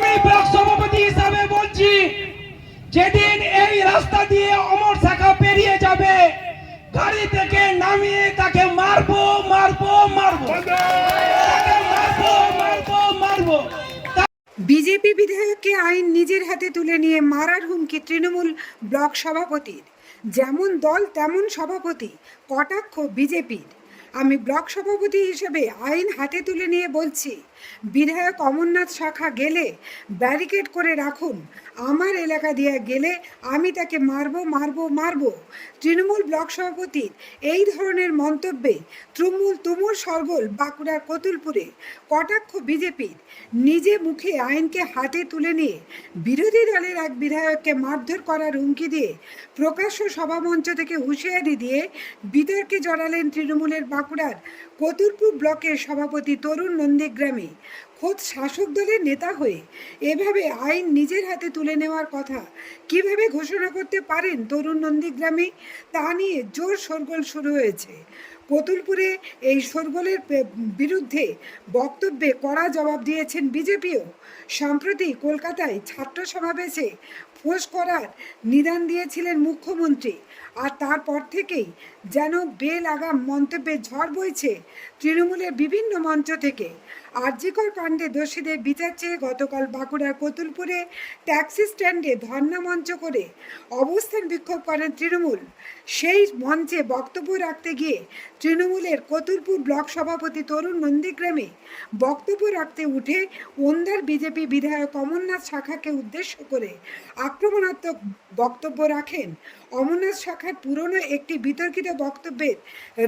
আমি ব্লক সভাপতি হিসাবে বলছি যেদিন এই রাস্তা দিয়ে অমর শাখা পেরিয়ে যাবে গাড়ি থেকে নামিয়ে তাকে মারবো মারবো মারবো। মারবো মারবো মারবো। বিজেপি বিধায়ককে আইন নিজের হাতে তুলে নিয়ে মারার হুমকি তৃণমূল ব্লক সভাপতির। যেমন দল তেমন সভাপতি কটাক্ষ বিজেপির। আমি ব্লক সভাপতি হিসেবে আইন হাতে তুলে নিয়ে বলছি বিধায়ক অমরনাথ শাখা গেলে ব্যারিকেড করে রাখুন। আমার এলাকা দিয়ে গেলে আমি তাকে মারবো মারবো মারবো। তৃণমূল ব্লক সভাপতির এই ধরনের মন্তব্যে তৃণমূল তুমুল সরগোল বাঁকুড়ার কতুলপুরে। কটাক্ষ বিজেপির। নিজে মুখে আইনকে হাতে তুলে নিয়ে বিরোধী দলের এক বিধায়ককে মারধর করার হুমকি দিয়ে প্রকাশ্য সভামঞ্চ থেকে হুঁশিয়ারি দিয়ে বিতর্কে জড়ালেন তৃণমূলের বাঁকুড়ার কতুলপুর ব্লকের সভাপতি তরুণ নন্দীগ্রামে। খোদ শাসক দলের নেতা হয়ে এভাবে আইন নিজের হাতে তুলে নেওয়ার কথা কীভাবে ঘোষণা করতে পারেন তরুণ নন্দীগ্রামে? তা নিয়ে জোর শোরগোল শুরু হয়েছে। কতুলপুরে এই শোরগোলের বিরুদ্ধে বক্তব্যে কড়া জবাব দিয়েছেন বিজেপিও। সম্প্রতি কলকাতায় ছাত্র সমাবেশে ফোঁস করার নিদান দিয়েছিলেন মুখ্যমন্ত্রী। আর তারপর থেকেই যেন বেল আগাম মন্তব্যে ঝড় বইছে তৃণমূলের বিভিন্ন মঞ্চ থেকে। আরজিকর কাণ্ডে দোষীদের বিচার চেয়ে গতকাল বাঁকুড়ার কতুলপুরে ট্যাক্সি স্ট্যান্ডে ধর্ণা মঞ্চ করে অবস্থান বিক্ষোভ করেন তৃণমূল। সেই মঞ্চে বক্তব্য রাখতে গিয়ে তৃণমূলের কতুলপুর ব্লক সভাপতি তরুণ নন্দীগ্রামে বক্তব্য রাখতে উঠে ওন্দার বিজেপি বিধায়ক অমরনাথ শাখাকে উদ্দেশ্য করে আক্রমণাত্মক বক্তব্য রাখেন অমরনাথ শাখার পুরনো একটি বিতর্কিত বক্তব্যের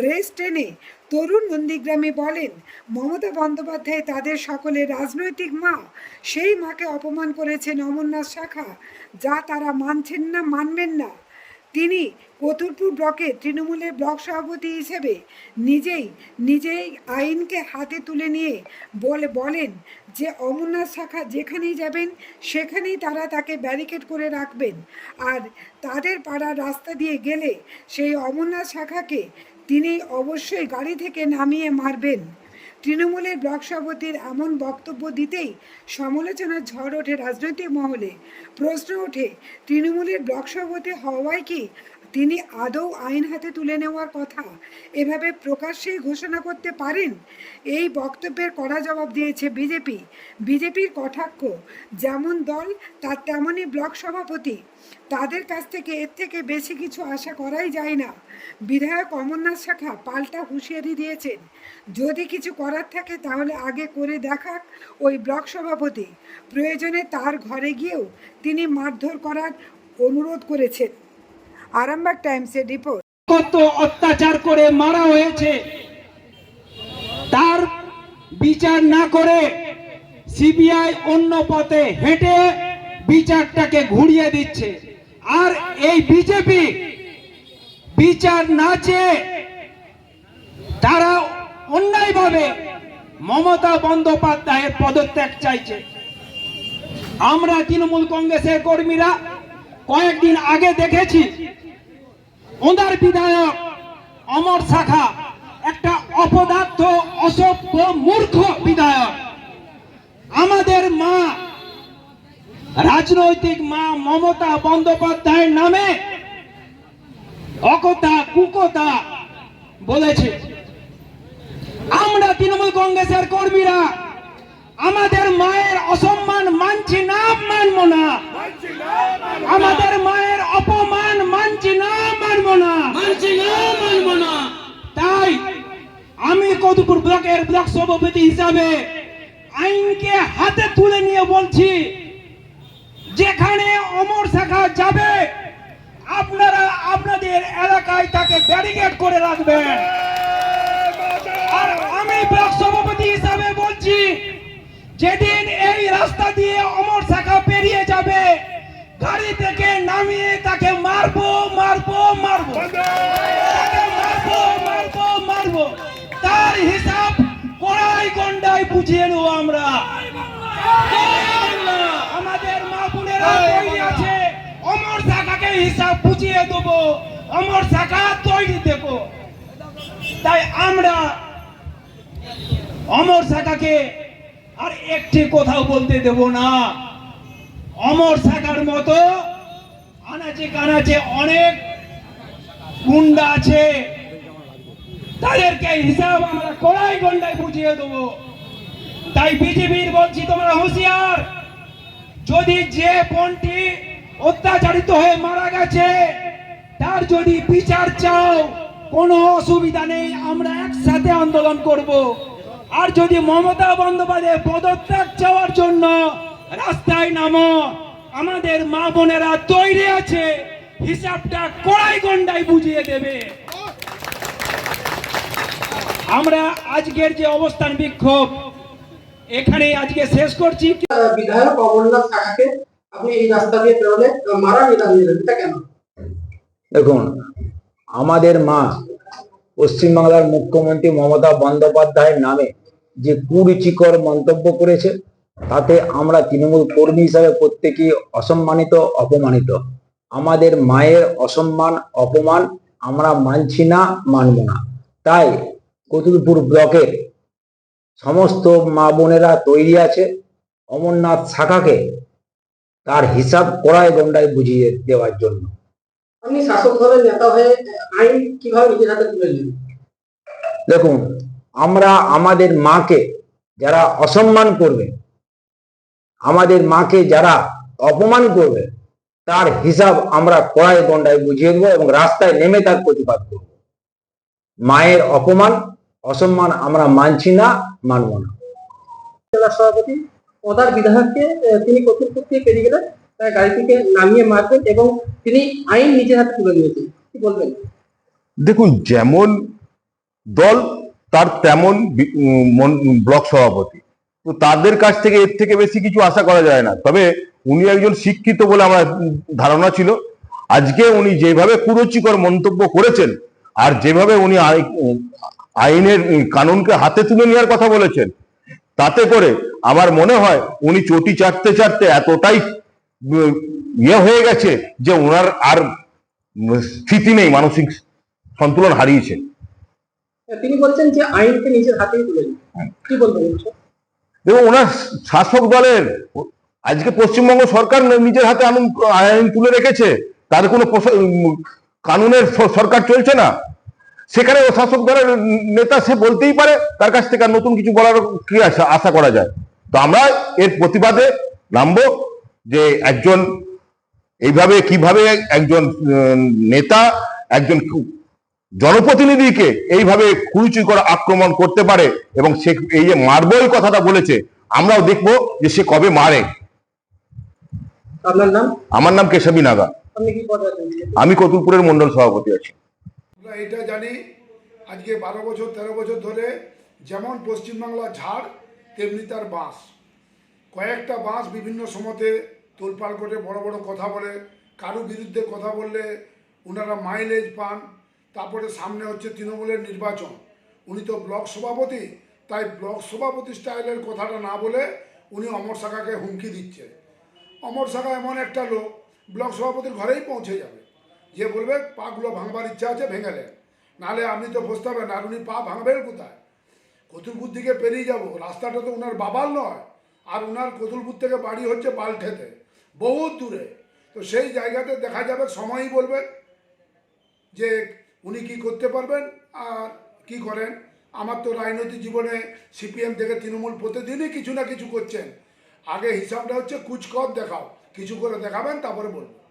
রেস টেনে তরুণ নন্দীগ্রামে বলেন, মমতা বন্দ্যোপাধ্যায় তাদের সকলের রাজনৈতিক মা। সেই মাকে অপমান করেছেন অমরনাথ শাখা, যা তারা মানছেন না, মানবেন না। তিনি কতুলপুর ব্লকে তৃণমূলের ব্লক সভাপতি হিসেবে নিজেই নিজেই আইনকে হাতে তুলে নিয়ে বলে, বলেন যে অমরনাথ শাখা যেখানেই যাবেন, সেখানেই তারা তাকে ব্যারিকেড করে রাখবেন। আর তাদের পাড়ার রাস্তা দিয়ে গেলে সেই অমরনাথ শাখাকে তিনি অবশ্যই গাড়ি থেকে নামিয়ে মারবেন। তৃণমূলের ব্লক সভাপতির এমন বক্তব্য দিতেই সমালোচনার ঝড় ওঠে রাজনৈতিক মহলে। প্রশ্ন ওঠে, তৃণমূলের ব্লক সভাপতি হওয়ায় কি তিনি আদৌ আইন হাতে তুলে নেওয়ার কথা? এভাবে প্রকাশ্যেই ঘোষণা করতে পারেন? এই বক্তব্যের কড়া জবাব দিয়েছে বিজেপি। বিজেপির কটাক্ষ, যেমন দল, তার তেমনই ব্লক সভাপতি। তাদের কাছ থেকে এর থেকে বেশি কিছু আশা করাই যায় না। বিধায়ক অমরনাথ শাখা পাল্টা হুঁশিয়ারি দিয়েছেন। যদি কিছু করার থাকে তাহলে আগে করে দেখাক ওই ব্লক সভাপতি। প্রয়োজনে তার ঘরে গিয়েও তিনি মারধর করার অনুরোধ করেছেন। আরামবাগ টাইমসের রিপোর্ট। কত অত্যাচার করে মারা হয়েছে। তার বিচার না করে সিবিআই অন্য পথে হেঁটে বিচারটাকে ঘুরিয়ে দিচ্ছে। আর এই বিজেপি বিচার না চেয়ে তারা অন্যায়ভাবে মমতা বন্দ্যোপাধ্যায়ের পদত্যাগ চাইছে। আমরা তৃণমূল কংগ্রেসের কর্মীরা কয়েকদিন আগে দেখেছি, ওনার বিধায়ক অমর শাখা, একটা অপদার্থ, অসভ্য, মূর্খ বিধায়ক। আমাদের মা, রাজনৈতিক মা মমতা বন্দ্যোপাধ্যায়ের নামে অকতা কুকতা বলেছে। আমরা তৃণমূল কংগ্রেসের কর্মীরা, আমাদের মায়ের অসম্মান মানছি না মানব না। আমাদের মায়ের অপমান মানছি না মানব না। মানছি না মানব না। তাই আমি কদুপুর ব্লকের ব্লক সভাপতি হিসাবে আইনকে হাতে তুলে নিয়ে বলছি যেখানে অমর শাখা যাবে আপনারা আপনাদের এলাকায় তাকে ব্যারিকেড করে রাখবেন। আর আমি ব্লক সভাপতি হিসাবে বলছি যেদিন এই রাস্তা দিয়ে অমর শাখা পেরিয়ে যাবে, গাড়ি থেকে নামিয়ে তাকে মারবো মারবো মারবো। তাকে মারবো মারবো মারবো। তার হিসাব কড়াই গন্ডায় বুঝিয়ে নেব আমরা। আমাদের মা বোনেরা আছে, অমর শাখাকে হিসাব বুঝিয়ে দেবো, অমর শাখা তৈরি দেবো। তাই আমরা অমর শাখাকে আর একটি কোথাও বলতে দেব না। অমর শাখার মতো আনাচে কানাচে অনেক গুন্ডা আছে। তাদেরকে হিসাব আমরা কড়াই গন্ডায় বুঝিয়ে দেবো। তাই বিজেপির বলছি, তোমরা হুঁশিয়ার। যদি যে বোনটি অত্যাচারিত হয়ে মারা গেছে, তার যদি বিচার চাও, কোনো অসুবিধা নেই, আমরা একসাথে আন্দোলন করব। আর যদি মমতা বন্দ্যোপাধ্যায় পদত্যাগ চাওয়ার জন্য রাস্তায় নামো আমাদের মা বোনেরা তৈরি আছে হিসাবটা কড়াই গন্ডায় বুঝিয়ে দেবে। আমরা আজকের যে অবস্থান বিক্ষোভ এখানে আজকে শেষ করছি। বিধায়ক অমরনাথ শাখাকে আপনি এই রাস্তা দিয়ে বেরোলে মারা দিলেন এটা কেন? দেখুন আমাদের মা পশ্চিমবাংলার মুখ্যমন্ত্রী মমতা বন্দ্যোপাধ্যায়ের নামে যে কুরুচিকর মন্তব্য করেছে তাতে আমরা তৃণমূল কর্মী হিসাবে প্রত্যেকেই অসম্মানিত অপমানিত। আমাদের মায়ের অসম্মান অপমান আমরা মানছি না মানব না। তাই কতুলপুর ব্লকের সমস্ত মা বোনেরা তৈরি আছে অমরনাথ শাখাকে তার হিসাব কড়ায় গন্ডায় বুঝিয়ে দেওয়ার জন্য। আপনি শাসক দলের নেতা হয়ে আইন কীভাবে নিজের হাতে তুলে দেখুন আমরা আমাদের মাকে যারা অসম্মান করবে আমাদের মাকে যারা অপমান করবে তার হিসাব আমরা কড়াই গন্ডায় বুঝিয়ে দেবো এবং রাস্তায় নেমে তার প্রতিবাদ করব। মায়ের অপমান অসম্মান আমরা মানছি না মানব না। জেলা সভাপতি পদার বিধায়ককে তিনি কতুলপুর দিয়ে পেরিয়ে গেলেন তার গাড়ি থেকে নামিয়ে মারবেন এবং তিনি আইন নিজের হাতে তুলে নিয়েছেন কি বলবেন? দেখুন যেমন দল তার তেমন মন- ব্লক সভাপতি। তো তাদের কাছ থেকে এর থেকে বেশি কিছু আশা করা যায় না। তবে উনি একজন শিক্ষিত বলে আমার ধারণা ছিল। আজকে উনি যেভাবে কুরুচিকর মন্তব্য করেছেন, আর যেভাবে উনি আই- আইনের কানুনকে হাতে তুলে নেওয়ার কথা বলেছেন, তাতে করে আমার মনে হয় উনি চটি চাটতে চাটতে এতটাই ইয়ে হয়ে গেছে যে ওনার আর স্থিতি নেই, মানসিক সন্তুলন হারিয়েছে। তিনি বলছেন যে আইনকে নিজের হাতেই তুলে নিন কি বলবেন দেখুন ওনার শাসক দলের আজকে পশ্চিমবঙ্গ সরকার নিজের হাতে আইন আইন তুলে রেখেছে তার কোনো কানুনের সরকার চলছে না। সেখানে ও শাসক দলের নেতা সে বলতেই পারে তার কাছ থেকে আর নতুন কিছু বলার কি আশা আশা করা যায়? তো আমরা এর প্রতিবাদে নামবো যে একজন এইভাবে কীভাবে একজন নেতা একজন জনপ্রতিনিধিকে এইভাবে কুরুচিকর আক্রমণ করতে পারে এবং সে এই যে মারবই কথাটা বলেছে আমরাও দেখব যে সে কবে মারে। আপনার নাম? আমার নাম কেশবী নাগা। আপনি কি পদে আমি কতুলপুরের মন্ডল সভাপতি আছি। আমরা এটা জানি আজকে বারো বছর তেরো বছর ধরে যেমন পশ্চিমবাংলা ঝাড় তেমনি তার বাঁশ। কয়েকটা বাঁশ বিভিন্ন সময়তে তোলপাড় করে বড় বড় কথা বলে কারও বিরুদ্ধে কথা বললে ওনারা মাইলেজ পান তারপরে সামনে হচ্ছে তৃণমূলের নির্বাচন। উনি তো ব্লক সভাপতি, তাই ব্লক সভাপতি স্টাইলের কথাটা না বলে উনি অমর শাখাকে হুমকি দিচ্ছে। অমর শাখা এমন একটা লোক, ব্লক সভাপতির ঘরেই পৌঁছে যাবে। যে বলবে, পাগুলো ভাঙবার ইচ্ছা আছে, ভেঙে ভেঙেলেন নাহলে আপনি তো বসতে বসতেবেন আর উনি পা ভাঙবেন কোথায়? কতুলপুর দিকে পেরিয়ে যাব। রাস্তাটা তো ওনার বাবার নয়, আর ওনার কতুলপুর থেকে বাড়ি হচ্ছে বালঠেতে, বহুত দূরে। তো সেই জায়গাতে দেখা যাবে, সময়ই বলবে যে উনি কি করতে পারবেন আর কি করেন? আমার তো রাজনৈতিক জীবনে সিপিএম থেকে তৃণমূল প্রতিদিনই কিছু না কিছু করছেন। আগে হিসাবটা হচ্ছে কুচকর দেখাও, কিছু করে দেখাবেন, তারপরে বলবেন